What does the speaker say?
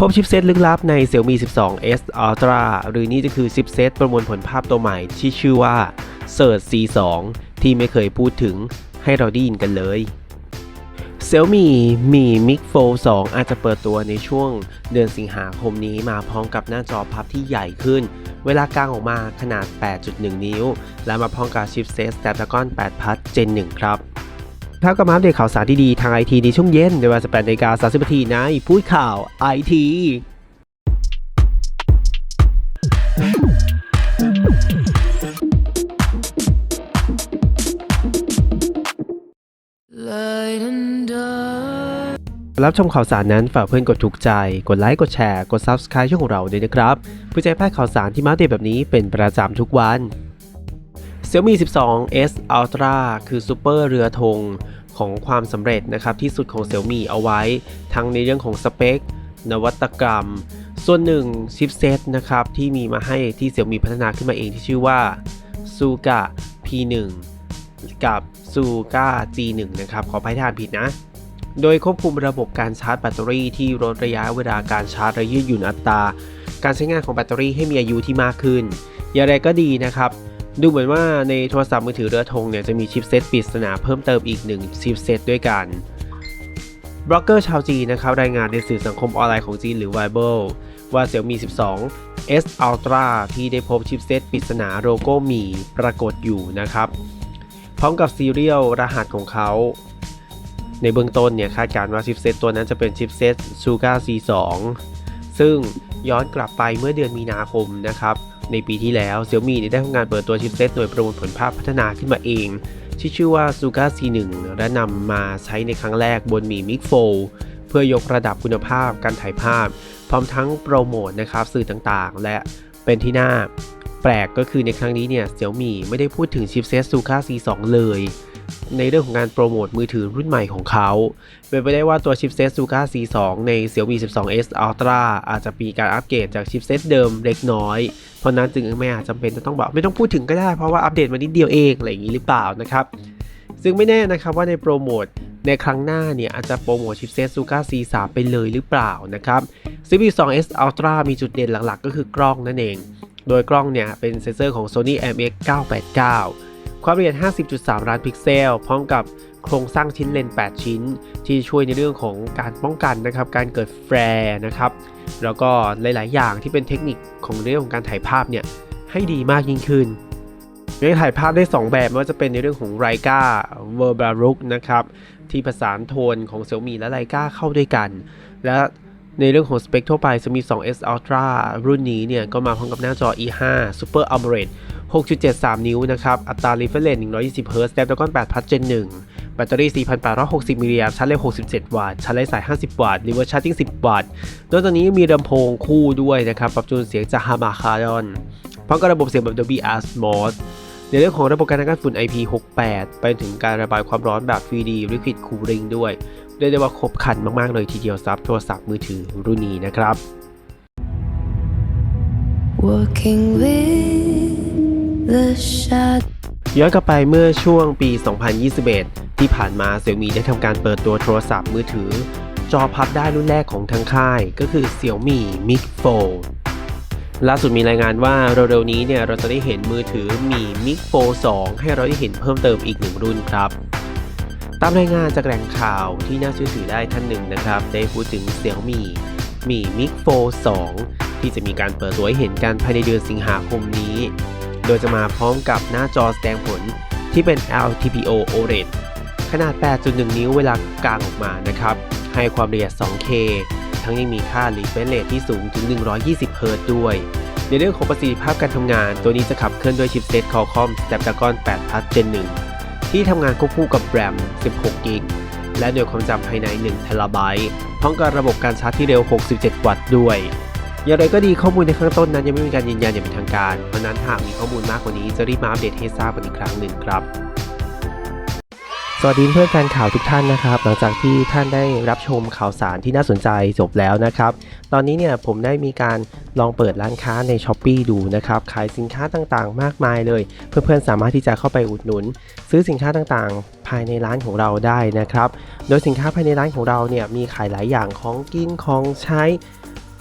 พบชิปเซตลึกลับใน Xiaomi 12s Ultra หรือนี่จะคือชิปเซตประมวลผลภาพตัวใหม่ที่ชื่อว่า Surge C2 ที่ไม่เคยพูดถึงให้เราได้ยินกันเลย Xiaomi Mi Mix Fold 2 อาจจะเปิดตัวในช่วงเดือนสิงหาคมนี้มาพร้อมกับหน้าจอพับที่ใหญ่ขึ้น เวลากลางออกมาขนาด 8.1 นิ้ว และมาพร้อมกับชิปเซต Snapdragon 8 Plus Gen 1 ครับ ถ้ากับมาอัปเดตข่าวสารที่ดีทางไอทีในช่วงเย็นในเวลา18นาฬิกา30นาทีในพูดข่าวไอทีรับชมข่าวสารนั้นฝากเพื่อนกดถูกใจ กดไลค์กดแชร์ กด Subscribe ช่องของเราด้วยนะครับเพื่อจะให้พลาดข่าวสารที่มาเดตแบบนี้เป็นประจำทุกวัน Xiaomi 12s Ultra คือซูเปอร์เรือธงของความสำเร็จนะครับที่สุดของ Xiaomi เอาไว้ ทั้งในเรื่องของสเปค นวัตกรรม ส่วนหนึ่งชิปเซตนะครับที่มีมาให้ที่ Xiaomi พัฒนาขึ้นมาเองที่ชื่อว่า Suga P1 กับ Suga G1 นะครับขอพายทานผิดนะโดยควบคุมระบบการชาร์จแบตเตอรี่ที่ลดระยะเวลาการชาร์จและยืดหยุ่นอัตรา การใช้งานของแบตเตอรี่ให้มีอายุที่มากขึ้น อย่างไรก็ดีนะครับ ดูเหมือนว่าในโทรศัพท์มือถือเรือธงเนี่ยจะมีชิปเซตปริศนาเพิ่มเติมอีกหนึ่งชิปเซตด้วยกันบล็อกเกอร์ชาวจีนนะครับรายงานในสื่อสังคมออนไลน์ของจีนหรือ Weibo ว่า Xiaomi 12 S Ultra ที่ได้พบชิปเซตปริศนาโลโก้หมีปรากฏอยู่นะครับ พร้อมกับซีเรียลรหัสของเขา ในเบื้องต้นเนี่ยคาดการณ์ว่าชิปเซตตัวนั้นจะเป็นชิปเซต Suga C2 ซึ่งย้อนกลับไปเมื่อเดือนมีนาคมนะครับ ในปีที่แล้ว Xiaomi ได้ทำงานเปิดตัวชิปเซตโดยประมวลผลภาพพัฒนาขึ้นมาเอง ที่ชื่อว่า Suga C1 และนำมาใช้ในครั้งแรกบนมีมิกโฟเพื่อยกระดับคุณภาพการถ่ายภาพ พร้อมทั้งโปรโมทนะครับสื่อต่างๆ และเป็นที่น่าแปลกก็คือในครั้งนี้เนี่ย Xiaomi ไม่ได้พูดถึงชิปเซต Suga C2 เลย ในเรื่องของการโปรโมทมือถือรุ่นใหม่ของเขาเป็นไปได้ว่าตัวชิปเซต Suga C2 ใน Xiaomi 12s Ultra อาจจะมีการอัปเกรดจากชิปเซตเดิมเล็กน้อย เพราะนั้นจึงไม่อาจจำเป็นจะต้องบอกไม่ต้องพูดถึงก็ได้เพราะว่าอัปเดตมานิดเดียวเองอะไรอย่างนี้หรือเปล่านะครับ ซึ่งไม่แน่นะครับว่าในโปรโมทในครั้งหน้าเนี่ยอาจจะโปรโมทชิปเซต Suga C3 ไปเลยหรือเปล่านะครับ Xiaomi 12s Ultra มีจุดเด่นหลักๆ ก็คือกล้องนั่นเอง โดยกล้องเนี่ยเป็นเซนเซอร์ของ Sony MX 989 ความละเอียด 50.3 ล้านพิกเซล พร้อมกับโครงสร้างชิ้นเลน 8 ชิ้น ที่ช่วยในเรื่องของการป้องกันนะครับ การเกิดแฟร์นะครับ แล้วก็หลาย ๆ อย่างที่เป็นเทคนิคของเรื่องของการถ่ายภาพเนี่ย ให้ดีมากยิ่งขึ้นยังถ่ายภาพได้ 2 แบบไม่ว่าจะเป็นในเรื่องของ Leica v e r b a r u k นะครับ ที่ผสานโทนของ Xiaomi และ Leica เข้าด้วยกัน และในเรื่องของสเปคทั่วไปจะมี 2s Ultra รุ่นนี้เนี่ย ก็มาพร้อมกับหน้าจอ E5 Super AMOLED 6.73 นิ้วนะครับ อัตรา refresh rate 120 Hz Snapdragon 8 Plus Gen 1 แบตเตอรี่ 4,860 มิลลิแอมป์ชาร์จเร็ว67 วัตต์ชาร์จไร้สาย 50 วัตต์ reverse charging 10 วัตต์ นอกจากนี้มีลำโพงคู่ด้วยนะครับ ปรับจูนเสียงจาก Harman-Kardon พร้อมกับระบบเสียงแบบ Dolby Atmos ในเรื่องของระบบการกันกันฝุ่น IP68 ไปถึงการระบายความร้อนแบบ 3D Liquid Cooling ด้วยเรียกได้ว่าครบครันมาก ๆ เลยทีเดียวสำหรับโทรศัพท์มือถือรุ่นนี้นะครับ Walking with. ย้อนกลับไปเมื่อช่วงปี 2021 ที่ผ่านมา Xiaomi ได้ทำการเปิดตัวโทรศัพท์มือถือ จอพับได้รุ่นแรกของทั้งค่าย ก็คือ Xiaomi Mix Fold ล่าสุดมีรายงานว่าเร็วๆนี้เนี่ยเราจะได้เห็นมือถือมี Mix Fold 2ให้เราได้เห็นเพิ่มเติมอีกหนึ่งรุ่นครับ ตามรายงานจากแหล่งข่าวที่น่าเชื่อถือได้ท่านหนึ่งนะครับ ได้พูดถึง Xiaomi มี Mix Fold 2ที่จะมีการเปิดตัวให้เห็นกันภายในเดือนสิงหาคมนี้ โดยจะมาพร้อมกับหน้าจอแสดงผลที่เป็น LTPO OLED ขนาด 8.1 นิ้วเวลากลางออกมานะครับ ให้ความละเอียด 2K ทั้งยังมีค่า refresh rate ที่สูงถึง 120 Hz ด้วย ในเรื่องของประสิทธิภาพการทำงาน ตัวนี้จะขับเคลื่อนด้วยชิปเซต Qualcomm Snapdragon 8 Plus Gen 1 ที่ทำงานควบคู่กับ RAM 16 g b และหน่วยความจำภายใน 1 t b พร้อมกับระบบการชาร์จที่เร็ว 67 วัตต์ด้วย อย่างไรก็ดีข้อมูลในข้างต้นนั้นยังไม่มีการยืนยันอย่างเป็นทางการ เพราะนั้นหากมีข้อมูลมากกว่านี้จะรีบมาอัปเดตให้ทราบกันอีกครั้งหนึ่งครับ สวัสดีเพื่อนแฟนข่าวทุกท่านนะครับ หลังจากที่ท่านได้รับชมข่าวสารที่น่าสนใจจบแล้วนะครับ ตอนนี้เนี่ยผมได้มีการลองเปิดร้านค้าใน s h อ p e e ดูนะครับ ขายสินค้าต่างๆ มากมายเลย เพื่อนๆสามารถที่จะเข้าไปอุดหนุน ซื้อสินค้าต่างๆ ภายในร้านของเราได้นะครับ โดยสินค้าภายในร้านของเราเนี่ยมีขายหลายอย่างของกินของใช้